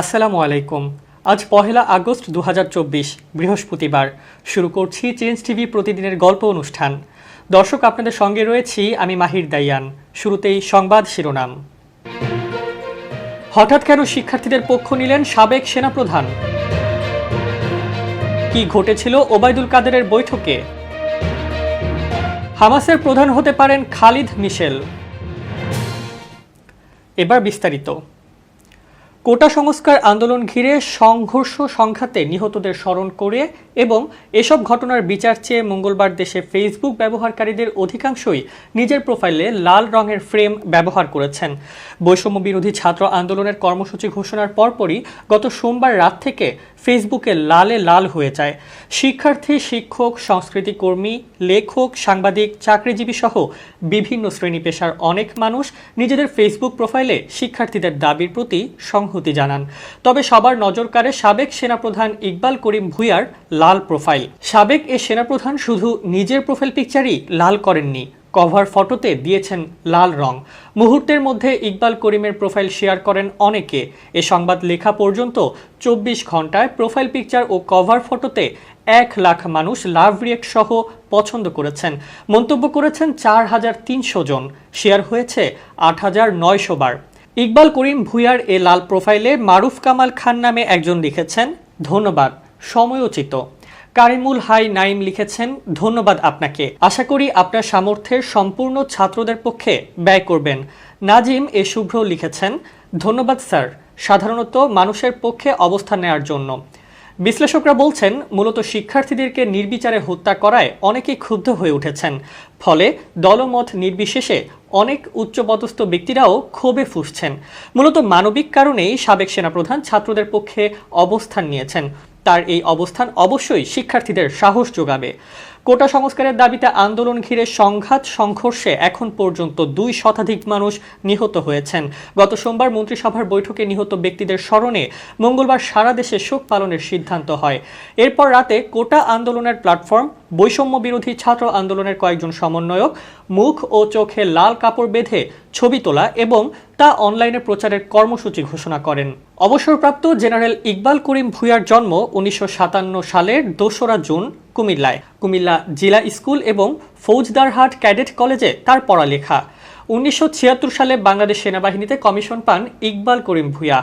আসসালামু আলাইকুম। আজ পহেলা আগস্ট দু হাজার চব্বিশ, বৃহস্পতিবার। শুরু করছি চেঞ্জ টিভি প্রতিদিনের গল্প অনুষ্ঠান। দর্শক, আপনাদের সঙ্গে রয়েছি আমি মাহির দাইয়ান। শুরুতেই সংবাদ শিরোনাম। হঠাৎ কেন শিক্ষার্থীদের পক্ষ নিলেন সাবেক সেনাপ্রধান? কি ঘটেছিল ওবায়দুল কাদেরের বৈঠকে? হামাসের প্রধান হতে পারেন খালিদ মিশেল। এবার বিস্তারিত। কোটা সংস্কার আন্দোলন ঘিরে সংঘর্ষ সংঘাতে নিহতদের স্মরণ করে এবং এসব ঘটনার বিচার চেয়ে মঙ্গলবার দেশে ফেসবুক ব্যবহারকারীদের অধিকাংশই নিজের প্রোফাইলে লাল রঙের ফ্রেম ব্যবহার করেছেন। বৈষম্য বিরোধী ছাত্র আন্দোলনের কর্মসূচি ঘোষণার পরপরই গত সোমবার রাত থেকে ফেসবুকে লালে লাল হয়ে যায়। শিক্ষার্থী, শিক্ষক, সংস্কৃতি কর্মী, লেখক, সাংবাদিক, চাকরিজীবী সহ বিভিন্ন শ্রেণি পেশার অনেক মানুষ নিজেদের ফেসবুক প্রোফাইলে শিক্ষার্থীদের দাবির প্রতি সংহতি জানান। তবে সবার নজর কাড়ে সাবেক সেনাপ্রধান ইকবাল করিম ভুইয়ার লাল প্রোফাইল। সাবেক এ সেনাপ্রধান শুধু নিজের প্রোফাইল পিকচারই লাল করেননি, কভার ফটোতে দিয়েছেন লাল রং। মুহূর্তের মধ্যে ইকবাল করিমের প্রোফাইল শেয়ার করেন অনেকে। এ সংবাদ লেখা পর্যন্ত চব্বিশ ঘন্টায় প্রোফাইল পিকচার ও কভার ফটোতে এক লাখ মানুষ লাভ রিয়েক্ট সহ পছন্দ করেছেন। মন্তব্য করেছেন চার হাজার তিনশো জন, শেয়ার হয়েছে আট হাজার নয়শো বার। ইকবাল করিম ভুইয়ার এ লাল প্রোফাইলে মারুফ কামাল খান নামে একজন লিখেছেন, ধন্যবাদ, সময়োচিত। কারিমুল হাই নাইম লিখেছেন, ধন্যবাদ আপনাকে। আশা করি আপনার সামর্থ্যের সম্পূর্ণ ছাত্রদের পক্ষে ব্যয় করবেন। নাজিম এ শুভ্র লিখেছেন, ধন্যবাদ স্যার, সাধারণত মানুষের পক্ষে অবস্থান নেওয়ার জন্য। বিশ্লেষকরা বলছেন, মূলত শিক্ষার্থীদেরকে নির্বিচারে হত্যা করায় অনেকেই ক্ষুব্ধ হয়ে উঠেছেন। ফলে দলমত নির্বিশেষে অনেক উচ্চপদস্থ ব্যক্তিরাও ক্ষোভে ফুসছেন। মূলত মানবিক কারণেই সাবেক সেনাপ্রধান ছাত্রদের পক্ষে অবস্থান নিয়েছেন। তার এই অবস্থান অবশ্যই শিক্ষার্থীদের সাহস যোগাবে। কোটা সংস্কারের দাবিতে আন্দোলন ঘিরে সংঘাত, সংঘর্ষে এখন পর্যন্ত দুই শতাধিক মানুষ নিহত হয়েছেন। গত সোমবার মন্ত্রিসভার বৈঠকে নিহত ব্যক্তিদের স্মরণে মঙ্গলবার সারা দেশে শোক পালনের সিদ্ধান্ত হয়। এরপর রাতে কোটা আন্দোলনের প্ল্যাটফর্ম, বৈষম্য বিরোধী ছাত্র আন্দোলনের কয়েকজন সমন্বয়ক, মুখ ও চোখে লাল কাপড় বেঁধে ছবি তোলা এবং তা অনলাইনে প্রচারের কর্মসূচি ঘোষণা করেন। অবসরপ্রাপ্ত জেনারেল ইকবাল করিম ভুইয়ার জন্ম উনিশশো সাতান্ন সালের দোসরা জুন কুমিল্লায়। কুমিল্লা জেলা স্কুল এবং ফৌজদারহাট ক্যাডেট কলেজে তার পড়ালেখা। উনিশশো ছিয়াত্তর সালে বাংলাদেশ সেনাবাহিনীতে কমিশন পান ইকবাল করিম ভুইয়া।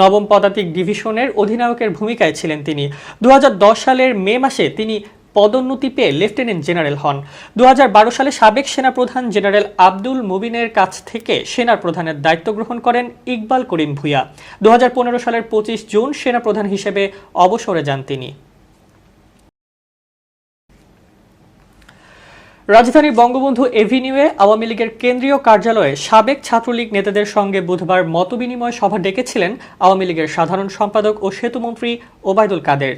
নবম পদাতিক ডিভিশনের অধিনায়কের ভূমিকায় ছিলেন তিনি। দু হাজার দশ সালের মে মাসে তিনি পদোন্নতি পেয়ে লেফটেন্যান্ট জেনারেল হন। দু হাজার বারো সালে সাবেক সেনাপ্রধান জেনারেল আব্দুল মুবিনের কাছ থেকে সেনা প্রধানের দায়িত্ব গ্রহণ করেন ইকবাল করিম ভুইয়া। দু সালের পঁচিশ জুন সেনাপ্রধান হিসেবে অবসরে যান তিনি। রাজধানীর বঙ্গবন্ধু এভিনিউয়ে আওয়ামী লীগের কেন্দ্রীয় কার্যালয়ে সাবেক ছাত্রলীগ নেতাদের সঙ্গে বুধবার মতবিনিময় সভা ডেকেছিলেন আওয়ামী লীগের সাধারণ সম্পাদক ও সেতুমন্ত্রী ওবায়দুল কাদের।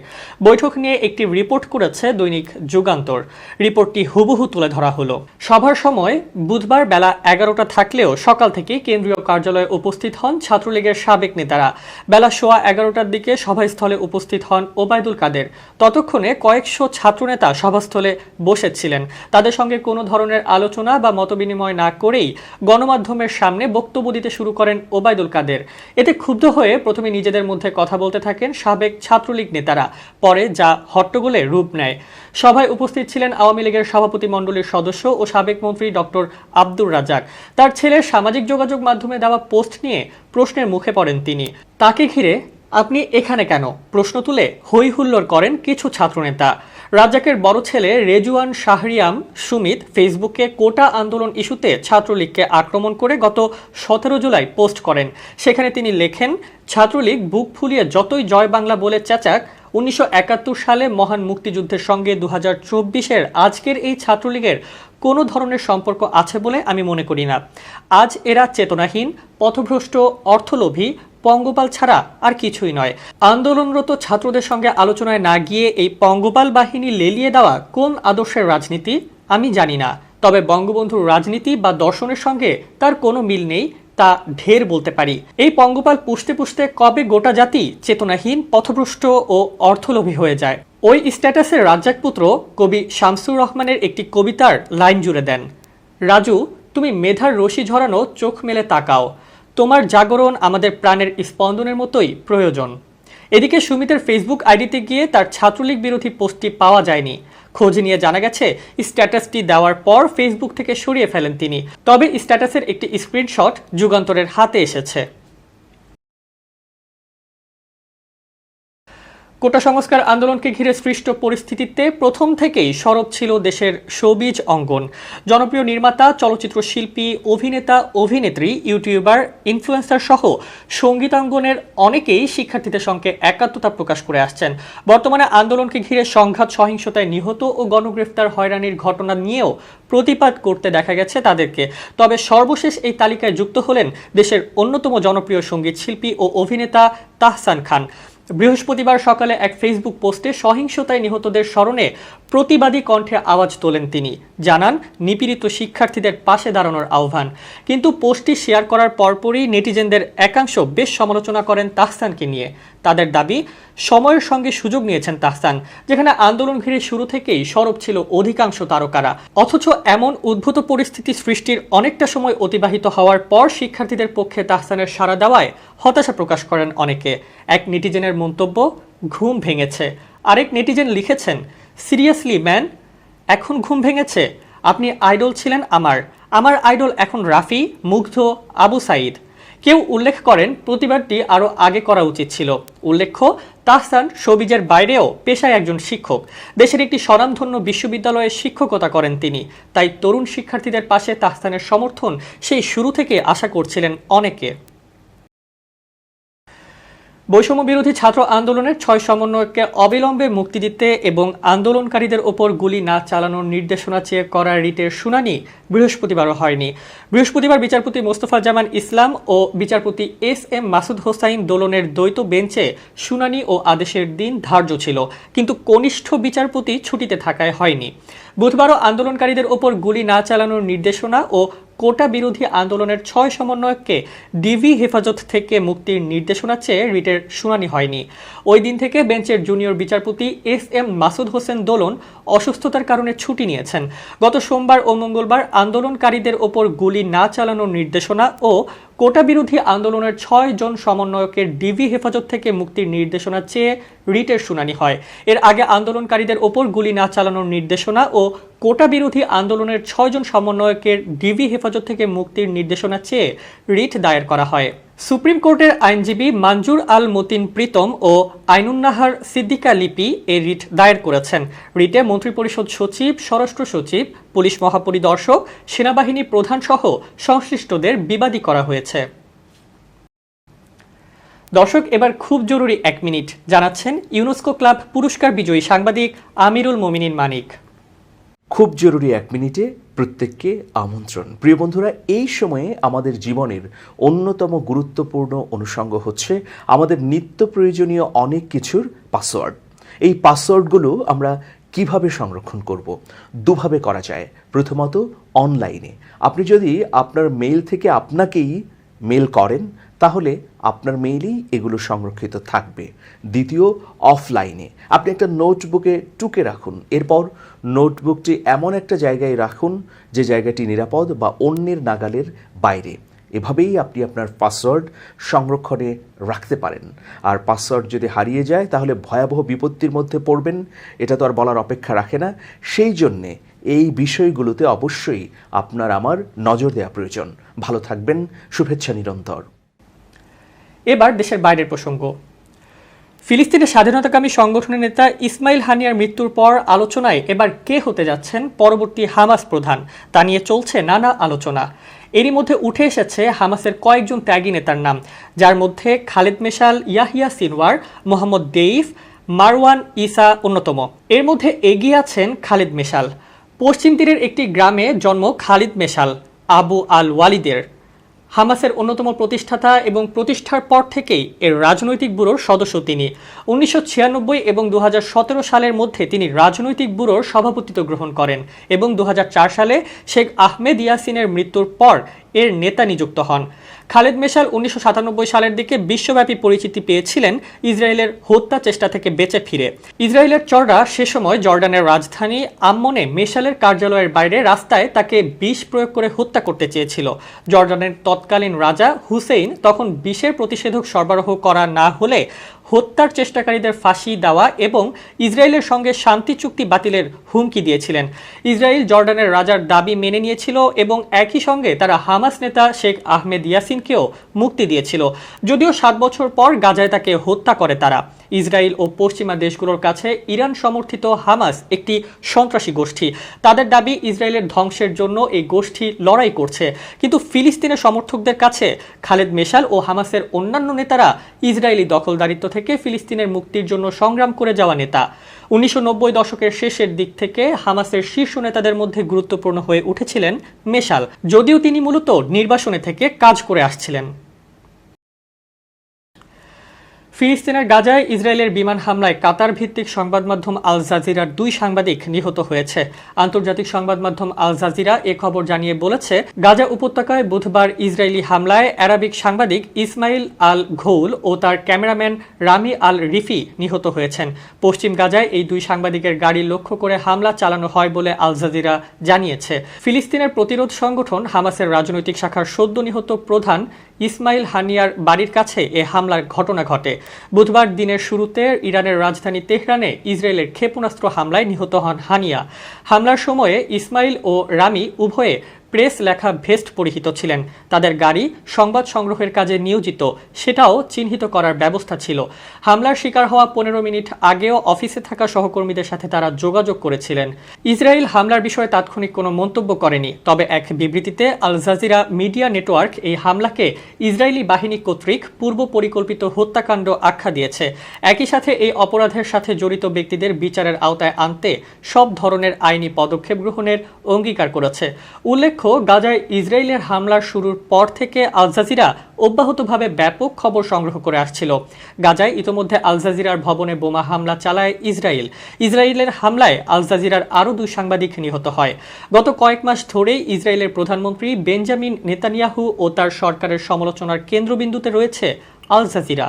বৈঠক নিয়ে একটি রিপোর্ট করেছে দৈনিক যুগান্তর। রিপোর্টটি হুবহু তুলে ধরা হলো। সভার সময় বুধবার বেলা এগারোটা থাকলেও সকাল থেকে কেন্দ্রীয় কার্যালয়ে উপস্থিত হন ছাত্রলীগের সাবেক নেতারা। বেলা সোয়া এগারোটার দিকে সভাস্থলে উপস্থিত হন ওবায়দুল কাদের। ততক্ষণে কয়েকশো ছাত্রনেতা সভাস্থলে বসেছিলেন। তাদের সঙ্গে কোনো ধরনের আলোচনা বা মতবিনিময় না করেই গণমাধ্যমের সামনে বক্তব্য দিতে শুরু করেন ওবায়দুল কাদের। এতে ক্ষুব্ধ হয়ে প্রথমে নিজেদের মধ্যে কথা বলতে থাকেন সাবেক ছাত্রলীগ নেতারা, পরে যা হট্টগোলে রূপ নেয়। সভায় উপস্থিত ছিলেন আওয়ামী লীগের সভাপতি মণ্ডলীর সদস্য ও সাবেক মন্ত্রী ডক্টর আব্দুর রাজাক তার ছেলের সামাজিক যোগাযোগ মাধ্যমে দেওয়া পোস্ট নিয়ে প্রশ্নের মুখে পড়েন তিনি। তাকে ঘিরে আপনি এখানে কেন? প্রশ্ন তুলে হই হুল্লোড় করেন কিছু ছাত্রনেতা। রাজ্জাকের বড় ছেলে রেজুয়ান শাহরিয়াম সুমিত ফেসবুকে কোটা আন্দোলন ইস্যুতে ছাত্রলীগকে আক্রমণ করে গত সতেরো জুলাই পোস্ট করেন। সেখানে তিনি লেখেন, ছাত্রলীগ বুক ফুলিয়ে যতই জয় বাংলা বলে চেঁচাক উনিশশো একাত্তর সালে মহান মুক্তিযুদ্ধের সঙ্গে দু হাজার আজকের এই ছাত্রলীগের কোনো ধরনের সম্পর্ক আছে বলে আমি মনে করি না। আজ এরা চেতনাহীন, পথভ্রষ্ট, অর্থলোভী, পঙ্গপাল ছাড়া আর কিছুই নয়। আন্দোলনরত ছাত্রদের সঙ্গে আলোচনায় না গিয়ে এই পঙ্গপাল বাহিনী লেলিয়ে দেওয়া কোন আদর্শের রাজনীতি আমি জানি না। তবে বঙ্গবন্ধুর রাজনীতি বা দর্শনের সঙ্গে তার কোনো মিল নেই। তা ঢের বলতে পারি। এই পঙ্গপাল পুষতে পুষতে কবে গোটা জাতি চেতনাহীন, পথভ্রষ্ট ও অর্থলোভী হয়ে যায়? ওই স্ট্যাটাসের রাজ্জাক পুত্র কবি শামসুর রহমানের একটি কবিতার লাইন জুড়ে দেন, রাজু, তুমি মেধার রশি ঝরানো চোখ মেলে তাকাও। তোমার জাগরণ আমাদের প্রাণের স্পন্দনের মতোই প্রয়োজন। এদিকে সুমিতের ফেসবুক আইডিতে গিয়ে তার ছাত্রলীগ বিরোধী পোস্টটি পাওয়া যায়নি। খোঁজ নিয়ে জানা গেছে, স্ট্যাটাসটি দেওয়ার পর ফেসবুক থেকে সরিয়ে ফেলেন তিনি। তবে স্ট্যাটাসের একটি স্ক্রিনশট যুগান্তরের হাতে এসেছে। কোটা সংস্কার আন্দোলনকে ঘিরে সৃষ্ট পরিস্থিতিতে প্রথম থেকেই সরব ছিল দেশের শোবিজ অঙ্গন। জনপ্রিয় নির্মাতা, চলচ্চিত্র শিল্পী, অভিনেতা, অভিনেত্রী, ইউটিউবার, ইনফ্লুয়েন্সার সহ সঙ্গীতাঙ্গনের অনেকেই শিক্ষার্থীদের সঙ্গে একাত্মতা প্রকাশ করে আসছেন। বর্তমানে আন্দোলনকে ঘিরে সংঘাত, সহিংসতায় নিহত ও গণগ্রেফতার হয়রানির ঘটনা নিয়েও প্রতিবাদ করতে দেখা গেছে তাদেরকে। তবে সর্বশেষ এই তালিকায় যুক্ত হলেন দেশের অন্যতম জনপ্রিয় সংগীত শিল্পী ও অভিনেতা তাহসান খান। বৃহস্পতিবার সকালে এক ফেসবুক পোস্টে সহিংসতায় নিহতদের স্মরণে প্রতিবাদী কণ্ঠে আওয়াজ তোলেন তিনি। জানান, নিপীড়িত শিক্ষার্থীদের পাশে দাঁড়ানোর আহ্বান। কিন্তু পোস্টটি শেয়ার করার পরপরই নেটিজেনদের একাংশ বেশ সমালোচনা করেন তাহসানকে নিয়ে। তাদের দাবি, সময়ের সঙ্গে সুযোগ নিয়েছেন তাহসান, যেখানে আন্দোলন ঘিরে শুরু থেকেই সরব ছিল অধিকাংশ তারকারা। অথচ এমন উদ্ভূত পরিস্থিতি সৃষ্টির অনেকটা সময় অতিবাহিত হওয়ার পর শিক্ষার্থীদের পক্ষে তাহসানের সাড়া দেওয়ায় হতাশা প্রকাশ করেন অনেকে। এক নেটিজেনের মন্তব্য, ঘুম ভেঙেছে। আরেক নেটিজেন লিখেছেন সিরিয়াসলি, ম্যান, এখন ঘুম ভেঙেছে। আপনি আইডল ছিলেন আমার। আমার আইডল এখন রাফি, মুগ্ধ, আবু সাইদ কেউ উল্লেখ করেন, প্রতিবাদটি আরও আগে করা উচিত ছিল। উল্লেখ্য, তাহসান সবিজের বাইরেও পেশায় একজন শিক্ষক। দেশের একটি স্বনামধন্য বিশ্ববিদ্যালয়ে শিক্ষকতা করেন তিনি। তাই তরুণ শিক্ষার্থীদের পাশে তাহসানের সমর্থন সেই শুরু থেকে আশা করছিলেন অনেকে। বৈষম্য বিরোধী ছাত্র আন্দোলনের ছয় সমন্বয়কে অবিলম্বে মুক্তি দিতে এবং আন্দোলনকারীদের ওপর গুলি না চালানোর নির্দেশনা চেয়ে করা রিটের শুনানি বৃহস্পতিবারও হয়নি। বৃহস্পতিবার বিচারপতি মোস্তফা জামান ইসলাম ও বিচারপতি এস এম মাসুদ হোসাইন দোলনের দ্বৈত বেঞ্চে শুনানি ও আদেশের দিন ধার্য ছিল, কিন্তু কনিষ্ঠ বিচারপতি ছুটিতে থাকায় হয়নি। বুধবারও আন্দোলনকারীদের ওপর গুলি না চালানোর নির্দেশনা ও কোটা বিরোধী আন্দোলনের ছয় সমন্বয়ককে ডিভি হেফাজত থেকে মুক্তির নির্দেশনা চেয়ে রিটের শুনানি হয়নি। ওই দিন থেকে বেঞ্চের জুনিয়র বিচারপতি এস এম মাসুদ হোসেন দোলন অসুস্থতার কারণে ছুটি নিয়েছেন। গত সোমবার ও মঙ্গলবার আন্দোলনকারীদের ওপর গুলি না চালানোর নির্দেশনা ও কোটা বিরোধী আন্দোলনের ছয় জন সমন্বয়কের ডিবি হেফাজত থেকে মুক্তির নির্দেশনা চেয়ে রিটের শুনানি হয়। এর আগে আন্দোলনকারীদের ওপর গুলি না চালানোর নির্দেশনা ও কোটা বিরোধী আন্দোলনের ছয়জন সমন্বয়কের ডিবি হেফাজত থেকে মুক্তির নির্দেশনা চেয়ে রিট দায়ের করা হয়। সুপ্রিম কোর্টের আইনজীবী মানজুর আল মতিন প্রীতম ও আইনুন্নাহার সিদ্দিকা লিপি এ রিট দায়ের করেছেন। রিটে মন্ত্রিপরিষদ সচিব, স্বরাষ্ট্র সচিব, পুলিশ মহাপরিদর্শক, সেনাবাহিনী প্রধান সহ সংশ্লিষ্টদের বিবাদী করা হয়েছে। দর্শক, এবার খুব জরুরি এক মিনিট। জানাচ্ছেন ইউনেস্কো ক্লাব পুরস্কার বিজয়ী সাংবাদিক আমিরুল মোমিনিন মানিক। খুব জরুরি এক মিনিটে প্রত্যেককে আমন্ত্রণ। প্রিয় বন্ধুরা, এই সময়ে আমাদের জীবনের অন্যতম গুরুত্বপূর্ণ অনুষঙ্গ হচ্ছে আমাদের নিত্য প্রয়োজনীয় অনেক কিছুর পাসওয়ার্ড এই পাসওয়ার্ডগুলো আমরা কীভাবে সংরক্ষণ করব? দুভাবে করা যায়। প্রথমত অনলাইনে আপনি যদি আপনার মেইল থেকে আপনাকেই মেল করেন তাহলে আপনার মেইলেই এগুলো সংরক্ষিত থাকবে। দ্বিতীয় অফলাইনে আপনি একটা নোটবুকে টুকে রাখুন। এরপর নোটবুকটি এমন একটা জায়গায় রাখুন, যে জায়গাটি নিরাপদ বা অন্যের নাগালের বাইরে। এভাবেই আপনি আপনার পাসওয়ার্ড সংরক্ষণে রাখতে পারেন। আর পাসওয়ার্ড যদি হারিয়ে যায়, তাহলে ভয়াবহ বিপত্তির মধ্যে পড়বেন। এটা তো আর বলার অপেক্ষা রাখে না। সেই জন্যে এই বিষয়গুলোতে অবশ্যই আপনার আমার নজর দেওয়া প্রয়োজন। ভালো থাকবেন। শুভেচ্ছা নিরন্তর। এবার দেশের বাইরের প্রসঙ্গ। ফিলিস্তিনের স্বাধীনতাকামী সংগঠনের নেতা ইসমাইল হানিয়ার মৃত্যুর পর আলোচনায় এবার কে হতে যাচ্ছেন পরবর্তী হামাস প্রধান, তা নিয়ে চলছে নানা আলোচনা। এরই মধ্যে উঠে এসেছে হামাসের কয়েকজন ত্যাগী নেতার নাম, যার মধ্যে Khaled Meshal, Yahya Sinwar, Mohammed Deif, Marwan Issa অন্যতম। এর মধ্যে এগিয়ে আছেন খালিদ মেশাল। পশ্চিম তীরের একটি গ্রামে জন্ম খালিদ মেশাল, আবু আল ওয়ালিদের হামাসের অন্যতম প্রতিষ্ঠাতা এবং প্রতিষ্ঠার পর থেকেই এর রাজনৈতিক ব্যুরোর সদস্য তিনি। উনিশশো ছিয়ানব্বই এবং দু হাজার সতেরো সালের মধ্যে তিনি রাজনৈতিক ব্যুরোর সভাপতিত্ব গ্রহণ করেন এবং দু হাজার চার সালে শেখ আহমেদ ইয়াসিনের মৃত্যুর পর এর নেতা নিযুক্ত হন। খালেদ মেশাল উনিশশো সাতানব্বই সালের দিকে বিশ্বব্যাপী পরিচিতি পেয়েছিলেন ইসরায়েলের হত্যা চেষ্টা থেকে বেঁচে ফিরে। ইসরায়েলের চররা সে সময় জর্ডানের রাজধানী আম্মনে মেশালের কার্যালয়ের বাইরে রাস্তায় তাকে বিষ প্রয়োগ করে হত্যা করতে চেয়েছিল। জর্ডানের তৎকালীন রাজা হুসেইন তখন বিষের প্রতিষেধক সরবরাহ করা না হলে হত্যার চেষ্টাকারীদের ফাঁসি দেওয়া এবং ইসরায়েলের সঙ্গে শান্তি চুক্তি বাতিলের হুমকি দিয়েছিলেন। ইসরায়েল জর্ডানের রাজার দাবি মেনে নিয়েছিল এবং একই সঙ্গে তারা হামাস নেতা শেখ আহমেদ ইয়াসিনকেও মুক্তি দিয়েছিল। যদিও সাত বছর পর গাজায় তাকে হত্যা করে তারা। ইসরায়েল ও পশ্চিমা দেশগুলোর কাছে ইরান সমর্থিত হামাস একটি সন্ত্রাসী গোষ্ঠী। তাদের দাবি ইসরায়েলের ধ্বংসের জন্য এই গোষ্ঠী লড়াই করছে। কিন্তু ফিলিস্তিনের সমর্থকদের কাছে খালেদ মেশাল ও হামাসের অন্যান্য নেতারা ইসরায়েলি দখলদারিত্ব থেকে ফিলিস্তিনের মুক্তির জন্য সংগ্রাম করে যাওয়া নেতা। উনিশশো নব্বই দশকের শেষের দিক থেকে হামাসের শীর্ষ নেতাদের মধ্যে গুরুত্বপূর্ণ হয়ে উঠেছিলেন মেশাল। যদিও তিনি মূলত নির্বাসনে থেকে কাজ করে আসছিলেন। ফিলিস্তিনের গাজায় ইসরায়েলের বিমান হামলায় কাতার ভিত্তিক সংবাদ মাধ্যম আল জাজিরার দুই সাংবাদিক নিহত হয়েছে। আন্তর্জাতিক সংবাদ মাধ্যম আল জাজিরা এ খবর জানিয়ে বলেছে, গাজা উপত্যকায় বুধবার ইসরায়েলি হামলায় অ্যারাবিক সাংবাদিক ইসমাইল আল ঘৌল ও তার ক্যামেরাম্যান রামি আল রিফি নিহত হয়েছেন। পশ্চিম গাজায় এই দুই সাংবাদিকের গাড়ি লক্ষ্য করে হামলা চালানো হয় বলে আল জাজিরা জানিয়েছে। ফিলিস্তিনের প্রতিরোধ সংগঠন হামাসের রাজনৈতিক শাখার সদ্য নিহত প্রধান ইসমাইল হানিয়ার বাড়ির কাছে এ হামলার ঘটনা ঘটে। বুধবার দিনের শুরুতে ইরানের রাজধানী তেহরানে ইসরায়েলের ক্ষেপণাস্ত্র হামলায় নিহত হন হানিয়া। হামলার সময়ে ইসমাইল ও রামি উভয়ে প্রেস লেখা ভেস্ট পরিহিত ছিলেন। তাদের গাড়ি সংবাদ সংগ্রহের কাজে নিয়োজিত, সেটাও চিহ্নিত করার ব্যবস্থা ছিল। হামলার শিকার হওয়া পনেরো মিনিট আগেও অফিসে থাকা সহকর্মীদের সাথে তারা যোগাযোগ করেছিলেন। ইসরায়েল হামলার বিষয়ে তাৎক্ষণিক কোনো মন্তব্য করেনি, তবে এক বিবৃতিতে আল জাজিরা মিডিয়া নেটওয়ার্ক এই হামলাকে ইসরায়েলি বাহিনী কর্তৃক পূর্ব পরিকল্পিত হত্যাকাণ্ড আখ্যা দিয়েছে। একই সাথে এই অপরাধের সাথে জড়িত ব্যক্তিদের বিচারের আওতায় আনতে সব ধরনের আইনি পদক্ষেপ গ্রহণের অঙ্গীকার করেছে। উল্লেখ্য, গাজায় ইসরায়েলের হামলার শুরুর পর থেকে আল জাজিরা অব্যাহতভাবে ব্যাপক খবর সংগ্রহ করে আসছিল। গাজায় ইতোমধ্যে আল জাজিরার ভবনে বোমা হামলা চালায় ইসরায়েল। ইসরায়েলের হামলায় আল জাজিরার আরও দুই সাংবাদিক নিহত হয়। গত কয়েক মাস ধরেই ইসরায়েলের প্রধানমন্ত্রী বেঞ্জামিন নেতানিয়াহু ও তার সরকারের সমালোচনার কেন্দ্রবিন্দুতে রয়েছে আল জাজিরা।